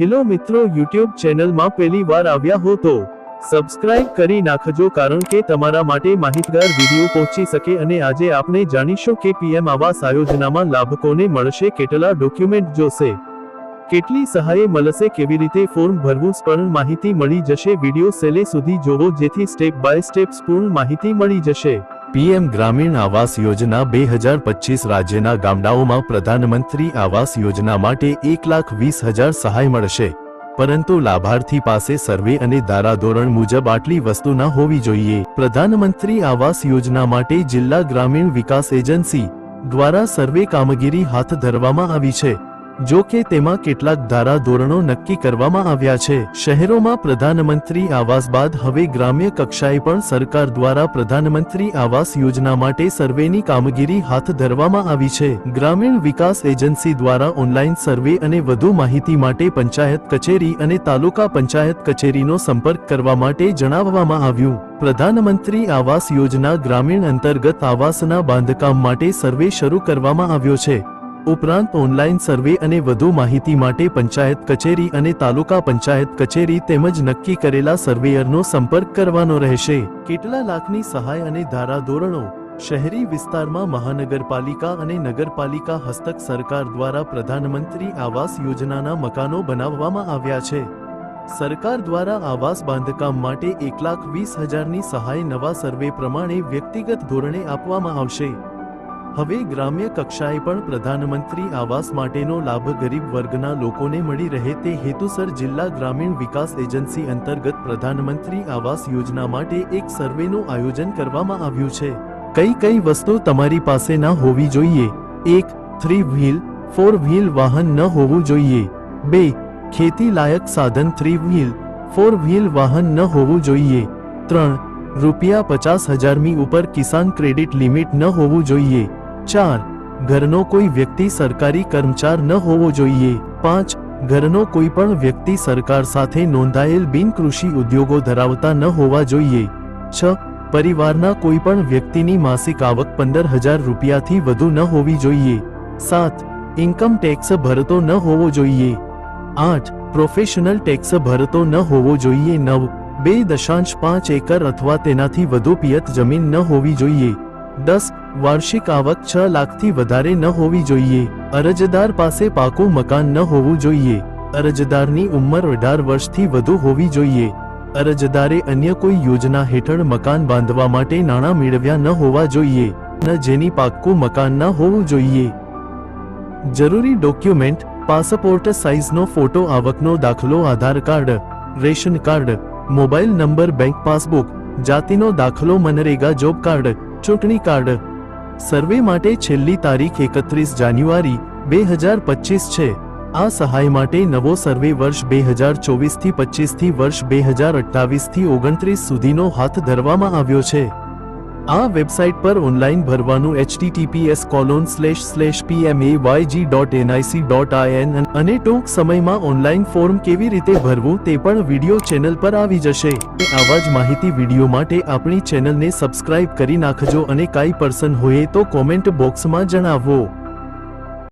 Hello મિત્રો YouTube ચેનલમાં પહેલી વાર આવ્યા હો તો સબસ્ક્રાઇબ કરી નાખજો કારણ કે તમારા માટે માહિતગાર વીડિયો પહોંચી શકે અને આજે આપણે જાણીશું કે પીએમ આવાસ આયોજનામાં લાભકોને મળશે કેટલા ડોક્યુમેન્ટ જોશે, કેટલી સહાય મળશે, કેવી રીતે ફોર્મ ભરવું સ્પર્ણ માહિતી મળી જશે. વીડિયો સેલે સુધી જોવો જેથી સ્ટેપ બાય સ્ટેપ પૂર્ણ માહિતી મળી જશે. પીએમ ગ્રામીણ આવાસ યોજના બે હજાર પચીસ રાજ્યના ગામડાઓમાં પ્રધાનમંત્રી આવાસ યોજના માટે એક લાખ વીસ હજાર સહાય મળશે. પરંતુ લાભાર્થી પાસે સર્વે અને ધારાધોરણ મુજબ આટલી વસ્તુ ન હોવી જોઈએ. પ્રધાનમંત્રી આવાસ યોજના માટે જિલ્લા ગ્રામીણ વિકાસ એજન્સી દ્વારા સર્વે કામગીરી હાથ ધરવામાં આવી છે. જો કે તેમાં કેટલાક ધારાધોરણો નક્કી કરવામાં આવ્યા છે. શહેરોમાં પ્રધાનમંત્રી આવાસ બાદ હવે ગ્રામ્ય કક્ષાએ પણ સરકાર દ્વારા પ્રધાનમંત્રી આવાસ યોજના માટે સર્વેની કામગીરી હાથ ધરવામાં આવી છે. ગ્રામીણ વિકાસ એજન્સી દ્વારા ઓનલાઈન સર્વે અને વધુ માહિતી માટે પંચાયત કચેરી અને તાલુકા પંચાયત કચેરીનો સંપર્ક કરવા માટે જણાવવામાં આવ્યું. પ્રધાનમંત્રી આવાસ યોજના ગ્રામીણ અંતર્ગત આવાસના બાંધકામ માટે સર્વે શરૂ કરવામાં આવ્યો છે. ઉપરાંત ઓનલાઈન સર્વે અને વધુ માહિતી માટે પંચાયત કચેરી અને તાલુકા પંચાયત કચેરી તેમજ નક્કી કરેલા સર્વેયરનો સંપર્ક કરવાનો રહેશે. કેટલા લાખની સહાય અને ધારાધોરણો શહેરી વિસ્તારમાં મહાનગરપાલિકા અને નગરપાલિકા હસ્તક સરકાર દ્વારા પ્રધાનમંત્રી આવાસ યોજનાના મકાનો બનાવવામાં આવ્યા છે. સરકાર દ્વારા આવાસ બાંધકામ માટે એક લાખ વીસ હજારની સહાય નવા સર્વે પ્રમાણે વ્યક્તિગત ધોરણે આપવામાં આવશે. હવે ગ્રામ્ય કક્ષાએ પણ પ્રધાનમંત્રી આવાસ માટેનો લાભ ગરીબ વર્ગના લોકોને મળી રહે તે હેતુસર જિલ્લા ગ્રામીણ વિકાસ એજન્સી અંતર્ગત પ્રધાનમંત્રી આવાસ યોજના માટે એક સર્વેનું આયોજન કરવામાં આવ્યું છે. કઈ કઈ વસ્તુ તમારી પાસે ન હોવી જોઈએ? એક, થ્રી વ્હીલ, ફોર વ્હીલ વાહન ન હોવું જોઈએ. બે, ખેતી લાયક સાધન થ્રી વ્હીલ, ફોર વ્હીલ વાહન ન હોવું જોઈએ. ત્રણ, રૂપિયા પચાસ હજારની ઉપર કિસાન ક્રેડિટ લિમિટ ન હોવું જોઈએ. ચાર, ઘરનો કોઈ વ્યક્તિ સરકારી કર્મચાર ન હોવો જોઈએ. પાંચ, ઘરનો કોઈ પણ વ્યક્તિ સરકાર સાથે નોંધાયેલ બિન કૃષિ ઉદ્યોગો ધરાવતા ન હોવા જોઈએ. છ, પરિવારના કોઈ પણ વ્યક્તિની માસિક આવક પંદર હજાર રૂપિયાથી વધુ ન હોવી જોઈએ. સાત, ઇન્કમ ટેક્સ ભરતો ન હોવો જોઈએ. આઠ, પ્રોફેશનલ ટેક્સ ભરતો ન હોવો જોઈએ. નવ, બે દશાંશ પાંચ એકર અથવા તેનાથી વધુ પિયત જમીન ન હોવી જોઈએ. દસ, વાર્ષિક આવક છ લાખથી વધારે ન હોવી જોઈએ. અરજદાર પાસે પાકું મકાન ન હોવું જોઈએ. અરજદારની ઉંમર અઢાર વર્ષથી વધુ હોવી જોઈએ. અરજદારે અન્ય કોઈ યોજના હેઠળ મકાન બાંધવા માટે નાણાં મેળવ્યા ન હોવા જોઈએ. ન જેની પાક્કું મકાન ન હોવું જોઈએ. જરૂરી ડોક્યુમેન્ટ, પાસપોર્ટ સાઇઝનો ફોટો, આવકનો દાખલો, Aadhaar card, ration card, mobile number, bank passbook, જાતિનો દાખલો, મનરેગા, જોબ કાર્ડ ચૂંટણી કાર્ડ. સર્વે માટે છેલ્લી તારીખ એકત્રીસ જાન્યુઆરી, બે હજાર પચીસ છે. આ સહાય માટે નવો સર્વે વર્ષ બે હજાર ચોવીસથી પચીસથી વર્ષ બે હજાર અઠ્ઠાવીસથી ઓગણત્રીસ સુધીનો હાથ ધરવામાં આવ્યો છે. આ વેબસાઇટ પર ઓનલાઈન ભરવાનું https colon slash slash pmayg dot NIC dot IN અને ટૂંક સમયમાં ઓનલાઈન ફોર્મ કેવી રીતે ભરવું તે પણ વીડિયો ચેનલ પર આવી જશે. આવા જ માહિતી વીડિયો માટે આપણી ચેનલને સબસ્ક્રાઇબ કરી નાખજો અને કાંઈ પર્સન હોય તો કોમેન્ટ બોક્સમાં જણાવો.